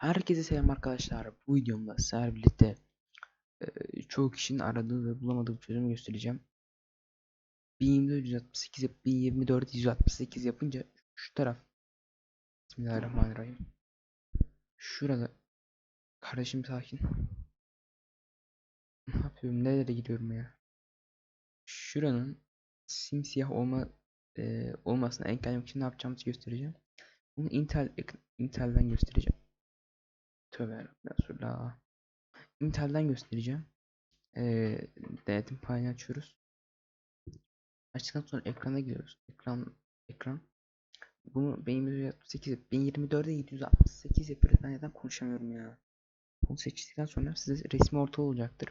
Herkese selam arkadaşlar. Bu videomda sizlerle birlikte e, çoğu kişinin aradığı ve bulamadığı bir çözümü göstereceğim. 1024 168 yap 1024 168 yapınca şu taraf Bismillahirrahmanirrahim. Şurada kardeşim sakin. Ne yapıyorum? Nerelere gidiyorum ya? Şuranın simsiyah olma e, olmasını engellemek için ne yapacağımızı göstereceğim. Bunu Intel Intel'den göstereceğim. Tövbe Resulallah. Intel'den göstereceğim. Ee, denetim failini açıyoruz. Açtıktan sonra ekrana gidiyoruz. Ekran ekran. Bunu 1168 1024'e 768 yapıyoruz. Ben neden konuşamıyorum ya. Bunu seçtikten sonra size resmi orta olacaktır.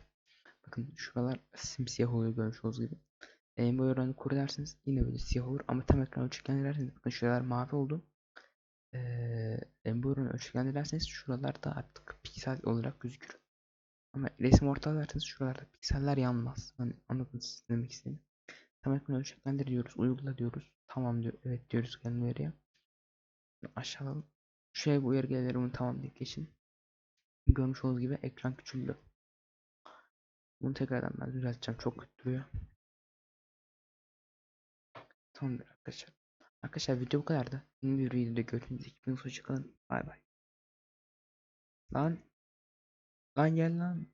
Bakın şuralar simsiyah oluyor görmüş olduğunuz gibi. En boy oranı koru derseniz yine böyle siyah olur ama tam ekran ölçekten derseniz bakın şuralar mavi oldu. Ee, en boy oranı ölçekten derseniz şuralarda artık piksel olarak gözükür. Ama resim orta derseniz şuralarda pikseller yanmaz. Hani anladınız siz demek istediğimi. Tam ekran ölçeklendir diyoruz. Uygula diyoruz. Tamam diyor. Evet diyoruz gelin uyarıya. Aşağıdan şuraya bu uyarı bunu tamam deyip geçin. Görmüş olduğunuz gibi ekran küçüldü. Bunu tekrardan ben düzelteceğim. Çok kötü duruyor. Tamamdır arkadaşlar. Arkadaşlar video bu kadardı. Yeni bir videoda görüşürüz. İkiniz hoşçakalın. Bay bay. Lan. Lan gel lan.